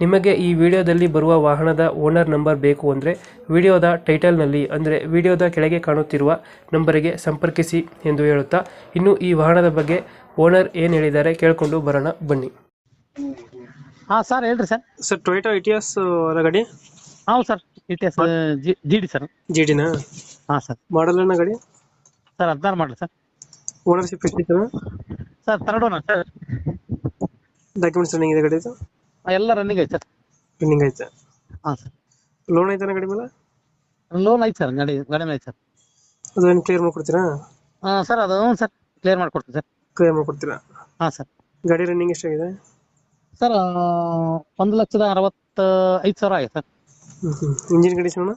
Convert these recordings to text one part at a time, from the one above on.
ನಿಮಗೆ ಈ ವಿಡಿಯೋದಲ್ಲಿ ಬರುವ ವಾಹನದ ಓನರ್ ನಂಬರ್ ಬೇಕು ಅಂದರೆ ವಿಡಿಯೋದ ಟೈಟಲ್ನಲ್ಲಿ ಅಂದರೆ ವಿಡಿಯೋದ ಕೆಳಗೆ ಕಾಣುತ್ತಿರುವ ನಂಬರಿಗೆ ಸಂಪರ್ಕಿಸಿ ಎಂದು ಹೇಳುತ್ತಾ ಇನ್ನು ಈ ವಾಹನದ ಬಗ್ಗೆ ಓನರ್ ಏನು ಹೇಳಿದ್ದಾರೆ ಕೇಳಿಕೊಂಡು ಬರೋಣ ಬನ್ನಿ. ಹಾ ಸರ್ ಹೇಳ್ರಿ ಸರ್. ಸರ್ ಟೊಯೋಟೋ ಇಟಿಎಸ್ ಗಾಡಿ? ಹೌದು sir Etios G D sir. G ಡಿನ ಹಾ ಸರ್. ಮಾಡಲನ್ನ ಗಾಡಿ? ಸರ್ ಹದಿನಾರು ಮಾಡಲಿ ಸರ್. ಓನರ್ಶಿಪ್ ಎಷ್ಟಿತ್ತು? Sir third owner sir. Documents running ಇದೆ ಗಾಡಿದು ಎಲ್ಲ ರನ್ನಿಂಗ್ ಐತೆ ಸರ್. ರನ್ನಿಂಗ್ ಐತೆ? ಹಾ ಸರ್. ಲೋನ್ ಐತನ ಗಾಡಿ ಮೇಲೆ? ಲೋನ್ ಐತೆ ಸರ್ ಗಾಡಿ ಗಾಡಿ ಮೇಲೆ ಐತೆ ಸರ್. ಅದೇನು ಕ್ಲಿಯರ್ ಮಾಡ್ಕೊಡ್ತೀರಾ? ಹಾಂ ಸರ್ ಅದು ಹ್ಞೂ ಸರ್ ಕ್ಲಿಯರ್ ಮಾಡ್ಕೊಡ್ತೀನಿ ಸರ್. ಕ್ಲಿಯರ್ ಮಾಡ್ಕೊಡ್ತೀರಾ? ಹಾಂ ಸರ್. ಗಾಡಿ ರನ್ನಿಂಗ್ ಎಷ್ಟಾಗಿದೆ? ಸರ್ ಒಂದು ಲಕ್ಷದ ಅರವತ್ತ ಐದು ಸಾವಿರ ಆಗಿದೆ ಸರ್. ಇಂಜಿನ್ ಕಂಡೀಷನ್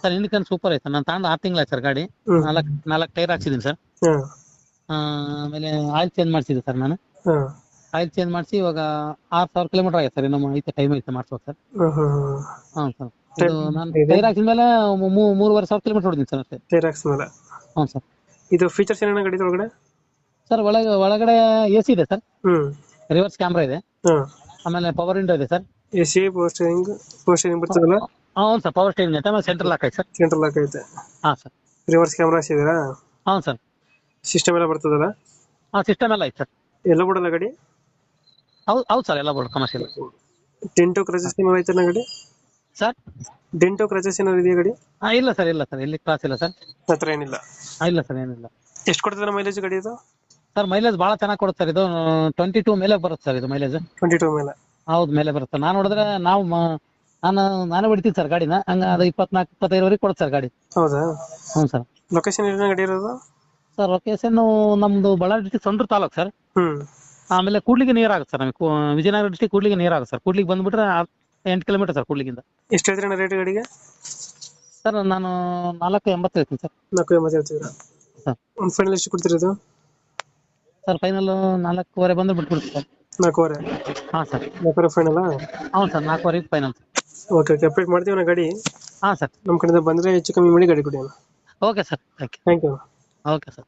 ಸರ್ ಇಂಡಿಕನ್ ಸೂಪರ್ ಐತೆ ನಾನು ತಗೊಂಡು ಆರು ತಿಂಗಳಾಯ್ತು ಸರ್ ಗಾಡಿ. ನಾಲ್ಕು ನಾಲ್ಕು ಟೈರ್ ಹಾಕ್ಸಿದ್ದೀನಿ ಸರ್. ಹಾ. ಆಮೇಲೆ ಆಯಿಲ್ ಚೇಂಜ್ ಮಾಡಿಸಿದ್ದೆ ಸರ್ ನಾನು. ಆಯಿಲ್ ಚೇಂಜ್ ಮಾಡಿಸಿ ಇವಾಗ ಆರು ಸಾವಿರ ಕಿಲೋಮೀಟರ್ ಆಗಿದೆ ಸರ್ ನಮ್ಮ ಐತೆ ಟೈಮ್ ಐತೆ ಮಾಡಿಸ್ಬೇಕು ಸರ್. ಹಾಂ ಹಾಂ ಹಾಂ ಹಾಂ ಸರ್. ಇದು ನಾನು ಟೈರ್ ಹಾಕಿದ ಮೇಲೆ ಮೂರುವರೆ ಸಾವಿರ ಕಿಲೋಮೀಟರ್ ಹೊಡಿದ್ದೀನಿ ಸರ್ ಅಷ್ಟೇ. ಟೈರ್ ಹಾಕ್ಸ್ ಮೇಲೆ. ಹ್ಞೂ ಸರ್. ಇದು ಫೀಚರ್ಸ್ ಏನೇನು ಗಾಡಿ ಒಳಗಡೆ? ಸರ್ ಒಳಗೆ ಒಳಗಡೆ ಎ ಸಿ ಇದೆ ಸರ್. ಹ್ಞೂ ರಿವರ್ಸ್ ಕ್ಯಾಮ್ರಾ ಇದೆ. ಹಾಂ. ಆಮೇಲೆ ಪವರ್ ವಿಂಡೋ ಇದೆ sir. A C power steering power steering ಬರ್ತದಲ್ಲ ಹೌದು ಸರ್ ಪವರ್ ಸ್ಟೇರಿಂಗ್ ಐತೆ. ಆಮೇಲೆ ಸೆಂಟ್ರಲ್ ಲಾಕ್ ಐತೆ ಸರ್. ಸೆಂಟ್ರಲ್ ಲಾಕ್ ಐತೆ. ಹಾಂ ಸರ್. Reverse camera ಹಾಕ್ಸಿದ್ದೀರಾ? ಹಾಂ ಸರ್. ಸಿಸ್ಟಮ್ ಎಲ್ಲ ಬರ್ತದಲ್ಲ? ಹಾಂ ಸಿಸ್ಟಮ್ ಎಲ್ಲ ಐತೆ ಸರ್. ಎಲ್ಲ ಬಿಡಲ್ಲ ಗಾಡಿ? ಹೌದು ಹೌದು ಸರ್ ಎಲ್ಲ ಬೋರ್ಡ್ ಕಮರ್ಷಿಯಲ್ ಡೆಂಟೋ ಕ್ರಚಸ್ ಏನಾದ್ರು ಐತನ ಗಾಡಿ? ಸರ್? ಡೆಂಟೋ ಕ್ರಚಸ್ ಏನಾದ್ರು ಇದೆಯಾ ಗಾಡಿ? ಹಾಂ ಇಲ್ಲ ಸರ್ ಇಲ್ಲ ಸರ್ ಇಲ್ಲಿ ಕ್ಲಾಸ್ ಇಲ್ಲ ಸರ್. ಹತ್ರ ಏನಿಲ್ಲ? ಹಾಂ ಇಲ್ಲ ಸರ್ ಏನಿಲ್ಲ. ಎಷ್ಟು ಕೊಡ್ತದೆ ಮೈಲೇಜ್ ಗಾಡಿ ಇದು? ಸರ್ ಮೈಲೇಜ್ ಭಾಳ ಚೆನ್ನಾಗಿ ಕೊಡುತ್ತೆ ಸರ್ ಇದು ಟ್ವೆಂಟಿ ಟೂ ಮೇಲೆ ಬರುತ್ತೆ ಸರ್ ಇದು ಮೈಲೇಜ್ ಟ್ವೆಂಟಿ ಟೂ ಮೇಲೆ. ಹೌದು ಮೇಲೆ ಬರುತ್ತೆ. ನಾನು ನೋಡಿದ್ರೆ ನಾವು ಮ- ನಾನು ನಾನೇ ಹೊಡಿತೀನಿ ಸರ್ ಗಾಡಿನ ಹಂಗ ಅದು ಇಪ್ಪತ್ನಾಲ್ಕು ಇಪ್ಪತ್ತೈದರವರೆಗೆ ಕೊಡುತ್ತೆ ಸರ್ ಗಾಡಿ. ಹೌದಾ? ಹ್ಞೂ ಸರ್. ಲೊಕೇಶನ್ ಏನ ಗಾಡಿ ಇರೋದು? ಸರ್ ಲೊಕೇಶನ್ ನಮ್ದು ಬಳ್ಳಾರಿ ಡಿಸ್ಟಿಕ್ ಸಂದ್ರ ತಾಲೂಕು ಸರ್. ಹ್ಮ್. ಆಮೇಲೆ ಕೂಡ್ಲಿಗೆ ನೀರ್ ಆಗುತ್ತೆ ಸರ್ ನಮಗೆ. ಕೂ- ವಿಜಯನಗರ ಡಿಸ್ಟಿಕ್ ಕೂಡ್ಲಿಗೆ ನೀರ್ ಆಗುತ್ತೆ ಸರ್. ಕೂಡ್ಲಿಗೆ ಬಂದ್ಬಿಟ್ರೆ ಆ- ಎಂಟು ಕಿಲೋಮೀಟರ್ ಸರ್ ಕೂಡ್ಲಿಗಿಂದ ಎಷ್ಟು ಹೇಳ್ತೀರಾ ರೇಟ್ ಗಾಡಿಗೆ? ಸರ್ ನಾನು ನಾಲ್ಕು ಎಂಬತ್ತು ಹೇಳ್ತೀನಿ ಸರ್. ನಾಲ್ಕು ಎಂಬತ್ತು ಹೇಳ್ತಿದ್ದೀರಾ ಸರ್. ಒಂದು ಫೈನಲ್ ಎಷ್ಟು ಕೊಡ್ತೀರಿ ಇದು ಸರ್ ಫೈನಲ್ ನಾಲ್ಕೂವರೆ ಬಂದು ಬಿಟ್ಬಿಡ್ತೀನಿ ಸರ್. ನಾಲ್ಕೂವರೆ? ಹಾಂ ಸರ್. ನಾಲ್ಕೂವರೆ ಫೈನಲ್ ಹೌದು ಸರ್ ನಾಲ್ಕೂವರೆಗೆ ಫೈನಲ್ ಓಕೆ ಓಕೆ ಅಪ್ಡೇಟ್ ಮಾಡ್ತೀವಿ ನಾ ಗಾಡಿ. ಹಾಂ ಸರ್. ನಮ್ಮ ಕಡೆಯಿಂದ ಬಂದರೆ ಹೆಚ್ಚು ಕಮ್ಮಿ ಮಾಡಿ ಗಾಡಿ ಕೊಡಿ okay sir thank you thank you okay sir.